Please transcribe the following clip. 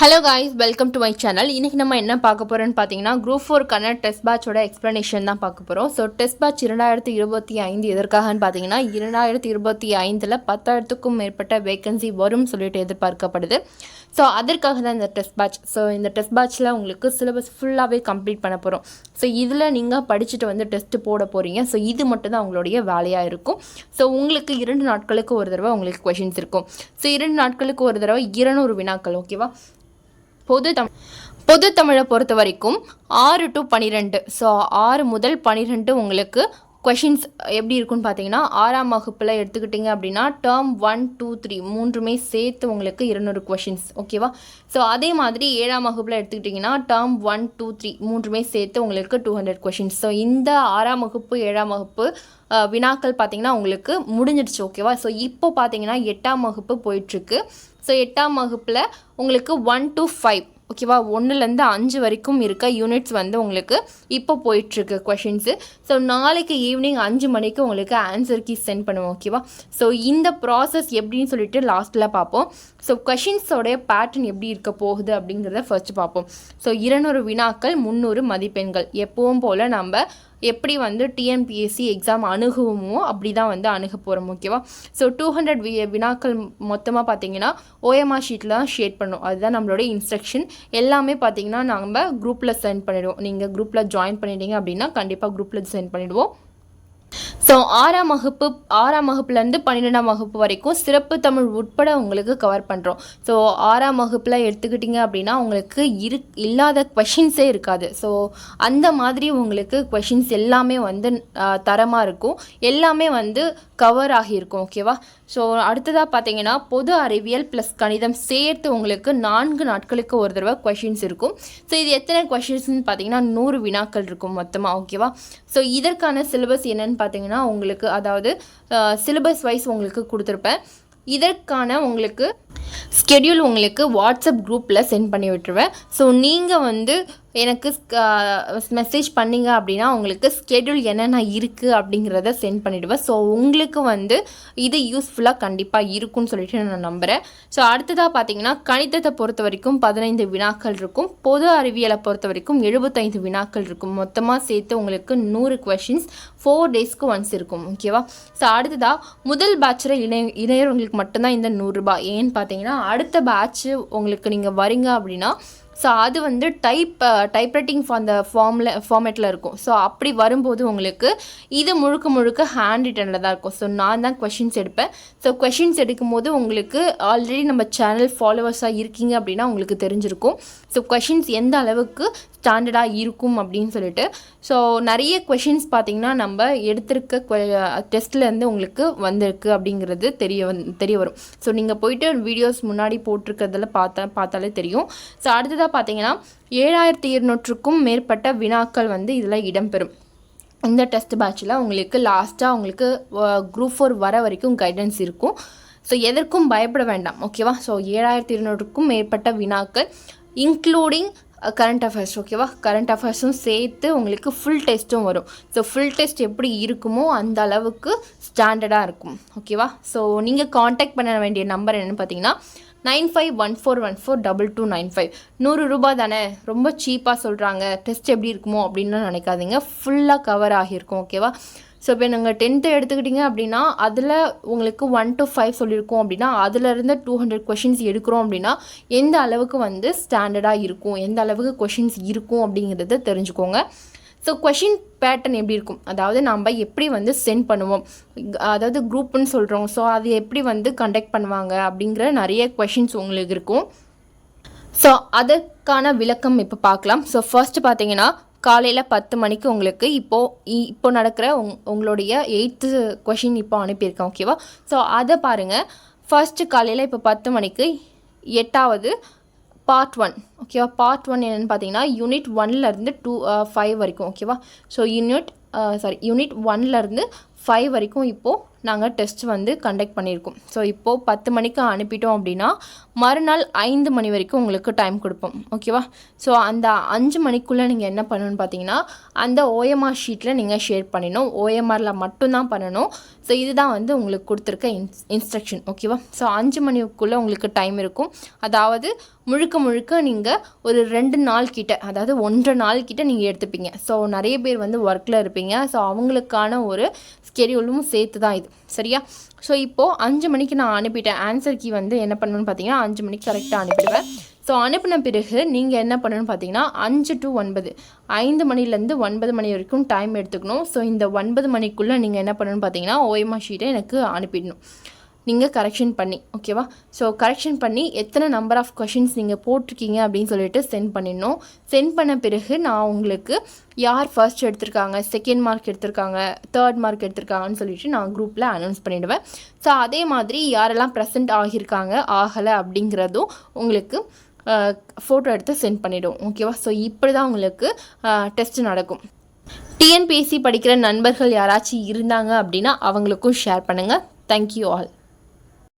Hello guys welcome to my channel இன்றைக்கி நம்ம என்ன பார்க்க போகிறோன்னு பார்த்தீங்கன்னா குரூப் ஃபோர்க்கான டெஸ்ட் பேட்சோட எக்ஸ்ப்ளனேஷன் தான் பார்க்க போகிறோம் ஸோ டெஸ்ட் பேட்ச் இரண்டாயிரத்தி இருபத்தி ஐந்து எதற்காகன்னு பார்த்தீங்கன்னா இரண்டாயிரத்தி இருபத்தி ஐந்தில் பத்தாயிரத்துக்கும் மேற்பட்ட வேகன்சி வரும் சொல்லிட்டு எதிர்பார்க்கப்படுது. ஸோ அதற்காக தான் இந்த டெஸ்ட் பேட்ச் ஸோ இந்த டெஸ்ட் பேட்ச்சில் உங்களுக்கு சிலபஸ் ஃபுல்லாகவே கம்ப்ளீட் பண்ண போகிறோம் ஸோ இதில் நீங்கள் படிச்சுட்டு வந்து டெஸ்ட்டு போட போகிறீங்க ஸோ இது மட்டும் தான் உங்களுடைய வேலையாக இருக்கும். ஸோ உங்களுக்கு இரண்டு நாட்களுக்கு ஒரு தடவை உங்களுக்கு கொஷின்ஸ் இருக்கும். ஸோ இரண்டு நாட்களுக்கு ஒரு தடவை இருநூறு வினாக்கள் ஓகேவா பொது தம் பொது தமிழை பொறுத்த வரைக்கும் ஆறு டு பன்னிரெண்டு ஸோ ஆறு முதல் பன்னிரெண்டு உங்களுக்கு கொஷின்ஸ் எப்படி இருக்குன்னு பார்த்தீங்கன்னா ஆறாம் வகுப்பில் எடுத்துக்கிட்டிங்க அப்படின்னா டேர்ம் ஒன் டூ த்ரீ மூன்றுமே சேர்த்து உங்களுக்கு இருநூறு கொஷின்ஸ் ஓகேவா ஸோ அதே மாதிரி ஏழாம் வகுப்பில் எடுத்துக்கிட்டிங்கன்னா டேர்ம் ஒன் டூ த்ரீ மூன்றுமே சேர்த்து உங்களுக்கு டூ ஹண்ட்ரட் கொஷின்ஸ் ஸோ இந்த ஆறாம் வகுப்பு ஏழாம் வகுப்பு வினாக்கள் பார்த்தீங்கன்னா உங்களுக்கு முடிஞ்சிடுச்சு ஓகேவா ஸோ இப்போ பார்த்தீங்கன்னா எட்டாம் வகுப்பு போயிட்டுருக்கு. ஸோ எட்டாம் வகுப்பில் உங்களுக்கு ஒன் டு ஃபைவ் ஓகேவா ஒன்றுலேருந்து அஞ்சு வரைக்கும் இருக்க யூனிட்ஸ் வந்து உங்களுக்கு இப்போ போயிட்டுருக்கு கொஷின்ஸு ஸோ நாளைக்கு ஈவினிங் அஞ்சு மணிக்கு உங்களுக்கு ஆன்சர் கீ சென்ட் பண்ணுவோம் ஓகேவா ஸோ இந்த ப்ராசஸ் எப்படின்னு சொல்லிட்டு லாஸ்ட்டில் பார்ப்போம். ஸோ கொஷின்ஸோடைய பேட்டர்ன் எப்படி இருக்க போகுது அப்படிங்கிறத ஃபர்ஸ்ட் பார்ப்போம். ஸோ இருநூறு வினாக்கள் முந்நூறு மதிப்பெண்கள். எப்பவும் போல் நம்ம எப்படி வந்து டிஎன்பிஎஸ்சி எக்ஸாம் அணுகுவோமோ அப்படி தான் வந்து அணுக போகிறோம் ஓகேவா ஸோ டூ ஹண்ட்ரட் வி வினாக்கள் மொத்தமாக பார்த்தீங்கன்னா ஓஎம்ஆர் ஷீட்டில் தான் ஷேட் பண்ணும். அதுதான் நம்மளோட இன்ஸ்ட்ரக்ஷன் எல்லாமே பார்த்தீங்கன்னா நம்ம குரூப்பில் சென்ட் பண்ணிவிடுவோம் நீங்கள் குரூப்பில் ஜாயின் பண்ணிட்டீங்க அப்படின்னா கண்டிப்பாக குரூப்பில் சென்ட் பண்ணிடுவோம். ஸோ ஆறாம் வகுப்பு ஆறாம் வகுப்புலேருந்து பன்னிரெண்டாம் வகுப்பு வரைக்கும் சிறப்பு தமிழ் உட்பட உங்களுக்கு கவர் பண்ணுறோம் ஸோ ஆறாம் வகுப்பில் எடுத்துக்கிட்டிங்க அப்படின்னா உங்களுக்கு இரு இல்லாத கொஷின்ஸே இருக்காது. ஸோ அந்த மாதிரி உங்களுக்கு கொஷின்ஸ் எல்லாமே வந்து தரமாக இருக்கும். எல்லாமே வந்து கவர் ஆகியிருக்கும் ஓகேவா ஸோ அடுத்ததாக பார்த்தீங்கன்னா பொது அறிவியல் ப்ளஸ் கணிதம் சேர்த்து உங்களுக்கு நான்கு நாட்களுக்கு ஒரு தடவை கொஷின்ஸ் இருக்கும். ஸோ இது எத்தனை கொஷின்ஸ்னு பார்த்தீங்கன்னா நூறு வினாக்கள் இருக்கும் மொத்தமாக ஓகேவா ஸோ இதற்கான சிலபஸ் என்னன்னு பார்த்தீங்கன்னா உங்களுக்கு அதாவது சிலபஸ் வைஸ் உங்களுக்கு கொடுத்துருப்பேன். இதற்கான உங்களுக்கு ஸ்கெடியூல் உங்களுக்கு வாட்ஸ்அப் குரூப்பில் சென்ட் பண்ணி விட்டுருவேன். ஸோ நீங்கள் வந்து எனக்கு மெசேஜ் பண்ணிங்க அப்படின்னா உங்களுக்கு ஸ்கெடியூல் என்னென்ன இருக்குது அப்படிங்கிறத சென்ட் பண்ணிவிடுவேன் ஸோ உங்களுக்கு வந்து இது யூஸ்ஃபுல்லாக கண்டிப்பாக இருக்கும்னு சொல்லிட்டு நான் நம்புகிறேன் ஸோ அடுத்ததாக பார்த்தீங்கன்னா கணிதத்தை பொறுத்த வரைக்கும் பதினைந்து வினாக்கள் இருக்கும். பொது அறிவியலை பொறுத்த வரைக்கும் எழுபத்தைந்து வினாக்கள் இருக்கும். மொத்தமாக சேர்த்து உங்களுக்கு நூறு கொஷின்ஸ் ஃபோர் டேஸ்க்கு ஒன்ஸ் இருக்கும். ஓகேவா ஸோ அடுத்ததாக முதல் பேட்சில் இணை இணையவங்களுக்கு மட்டும்தான் இந்த நூறுரூபா ஏன்னு பார்த்தீங்கன்னா அடுத்த பேட்ச்சு உங்களுக்கு நீங்கள் வரீங்க அப்படின்னா ஸோ அது வந்து டைப் டைப்ரைட்டிங் அந்த ஃபார்மில் ஃபார்மேட்டில் இருக்கும். ஸோ அப்படி வரும்போது உங்களுக்கு இது முழுக்க முழுக்க ஹேண்ட் ரிட்டனில் தான் இருக்கும். ஸோ நான் தான் கொஷின்ஸ் எடுப்பேன். ஸோ கொஷின்ஸ் எடுக்கும்போது உங்களுக்கு ஆல்ரெடி நம்ம சேனல் ஃபாலோவர்ஸாக இருக்கீங்க அப்படின்னா உங்களுக்கு தெரிஞ்சிருக்கும். ஸோ கொஷின்ஸ் எந்த அளவுக்கு ஸ்டாண்டர்டாக இருக்கும் அப்படின்னு சொல்லிட்டு. ஸோ நிறைய கொஷின்ஸ் பார்த்தீங்கன்னா நம்ம எடுத்திருக்க டெஸ்ட்லேருந்து uh, உங்களுக்கு வந்திருக்கு அப்படிங்கிறது தெரிய வந் தெரிய வரும். ஸோ நீங்கள் போயிட்டு வீடியோஸ் முன்னாடி போட்டிருக்கிறதுல பார்த்தா பார்த்தாலே தெரியும். ஸோ அடுத்ததாக பார்த்தீங்கன்னா ஏழாயிரத்தி இருநூற்றுக்கும் மேற்பட்ட வினாக்கள் வந்து இதில் இடம்பெறும். இந்த டெஸ்ட் பேட்சில் உங்களுக்கு லாஸ்ட்டாக உங்களுக்கு குரூப் ஃபோர் வர வரைக்கும் கைடன்ஸ் இருக்கும். ஸோ எதற்கும் பயப்பட வேண்டாம் ஓகேவா ஸோ ஏழாயிரத்தி இருநூறுக்கும் மேற்பட்ட வினாக்கள் இன்க்ளூடிங் கரண்ட் அஃபேர்ஸ் ஓகேவா கரண்ட் அஃபேர்ஸும் சேர்த்து உங்களுக்கு ஃபுல் டெஸ்ட்டும் வரும். ஸோ ஃபுல் டெஸ்ட் எப்படி இருக்குமோ அந்த அளவுக்கு ஸ்டாண்டர்டாக இருக்கும் ஓகேவா ஸோ நீங்கள் காண்டாக்ட் பண்ண வேண்டிய நம்பர் என்னென்னு பார்த்தீங்கன்னா nine five one four one four double two nine five. நூறு ரூபா தானே? ரொம்ப சீப்பாக சொல்கிறாங்க டெஸ்ட் எப்படி இருக்குமோ அப்படின்னு நினைக்காதீங்க. ஃபுல்லாக கவர் ஆகியிருக்கும் ஓகேவா ஸோ இப்போ நீங்கள் டென்த்து எடுத்துக்கிட்டிங்க அப்படின்னா அதில் உங்களுக்கு ஒன் டு ஃபைவ் சொல்லியிருக்கோம் அப்படின்னா அதிலிருந்து டூ ஹண்ட்ரட் கொஷின்ஸ் எடுக்கிறோம் அப்படின்னா எந்த அளவுக்கு வந்து ஸ்டாண்டர்டாக இருக்கும்? எந்த அளவுக்கு கொஷின்ஸ் இருக்கும் அப்படிங்கிறத தெரிஞ்சுக்கோங்க. ஸோ கொஷின் பேட்டர்ன் எப்படி இருக்கும்? அதாவது நம்ம எப்படி வந்து சென்ட் பண்ணுவோம்? அதாவது குரூப்புன்னு சொல்கிறோம் ஸோ அது எப்படி வந்து கண்டக்ட் பண்ணுவாங்க? அப்படிங்கிற நிறைய கொஷின்ஸ் உங்களுக்கு இருக்கும். ஸோ அதற்கான விளக்கம் இப்போ பார்க்கலாம். ஸோ ஃபர்ஸ்ட் பார்த்தீங்கன்னா காலையில் பத்து மணிக்கு உங்களுக்கு இப்போது இப்போ நடக்கிற உங் உங்களுடைய எயித்து கொஷின் இப்போ அனுப்பியிருக்கேன் ஓகேவா ஸோ அதை பாருங்கள் ஃபர்ஸ்ட் காலையில் இப்போ பத்து மணிக்கு எட்டாவது பார்ட் ஒன் ஓகேவா பார்ட் ஒன் என்னென்னு பார்த்தீங்கன்னா யூனிட் ஒன்லேருந்து டூ ஃபைவ் uh, வரைக்கும் ஓகேவா ஸோ யூனிட் சாரி யூனிட் ஒன்லேருந்து ஃபைவ் வரைக்கும் இப்போது நாங்கள் டெஸ்ட் வந்து கண்டக்ட் பண்ணியிருக்கோம். ஸோ இப்போது பத்து மணிக்கு அனுப்பிட்டோம் அப்படின்னா மறுநாள் ஐந்து மணி வரைக்கும் உங்களுக்கு டைம் கொடுப்போம். ஓகேவா ஸோ அந்த அஞ்சு மணிக்குள்ளே நீங்கள் என்ன பண்ணணும்னு பார்த்தீங்கன்னா அந்த ஓஎம்ஆர் ஷீட்டில் நீங்கள் ஷேர் பண்ணிடணும். ஓஎம்ஆரில் மட்டும்தான் பண்ணணும். ஸோ இதுதான் வந்து உங்களுக்கு கொடுத்துருக்க இன்ஸ் இன்ஸ்ட்ரக்ஷன் ஓகேவா ஸோ அஞ்சு மணிக்குள்ளே உங்களுக்கு டைம் இருக்கும். அதாவது முழுக்க முழுக்க நீங்கள் ஒரு ரெண்டு நாள் கிட்ட அதாவது ஒன்றரை நாள் கிட்ட நீங்கள் எடுத்துப்பீங்க. ஸோ நிறைய பேர் வந்து ஒர்க்கில் இருப்பீங்க. ஸோ அவங்களுக்கான ஒரு ஸ்கெடியூலும் சேர்த்து தான் இது. சரியா? ஸோ இப்போது அஞ்சு மணிக்கு நான் அனுப்பிட்டேன் ஆன்சர் கீ வந்து என்ன பண்ணணும்னு பார்த்தீங்கன்னா அஞ்சு மணிக்கு கரெக்டாக அனுப்பிடுவேன் ஸோ அனுப்பின பிறகு நீங்கள் என்ன பண்ணணும்னு பார்த்தீங்கன்னா அஞ்சு டு ஒன்பது. ஐந்து மணிலேருந்து ஒன்பது மணி வரைக்கும் டைம் எடுத்துக்கணும். ஸோ இந்த ஒன்பது மணிக்குள்ளே நீங்கள் என்ன பண்ணணும்னு பார்த்தீங்கன்னா ஓய்மா ஷீட்டை எனக்கு அனுப்பிடணும். நீங்கள் கரெக்ஷன் பண்ணி ஓகேவா ஸோ கரெக்ஷன் பண்ணி எத்தனை நம்பர் ஆஃப் கொஷின்ஸ் நீங்கள் போட்டிருக்கீங்க அப்படின்னு சொல்லிட்டு சென்ட் பண்ணிடணும். சென்ட் பண்ண பிறகு நான் உங்களுக்கு யார் ஃபர்ஸ்ட் எடுத்திருக்காங்க செகண்ட் மார்க் எடுத்திருக்காங்க தேர்ட் மார்க் எடுத்திருக்காங்கன்னு சொல்லிட்டு நான் குரூப்பில் அனௌன்ஸ் பண்ணிவிடுவேன் ஸோ அதே மாதிரி யாரெல்லாம் ப்ரெசென்ட் ஆகியிருக்காங்க ஆகலை அப்படிங்கிறதும் உங்களுக்கு ஃபோட்டோ எடுத்து சென்ட் பண்ணிவிடுவோம் ஓகேவா ஸோ இப்படி தான் உங்களுக்கு டெஸ்ட் நடக்கும். டிஎன்பிஎஸ்சி படிக்கிற நண்பர்கள் யாராச்சும் இருந்தாங்க அப்படின்னா அவங்களுக்கும் ஷேர் பண்ணுங்கள் தேங்க்யூ ஆல்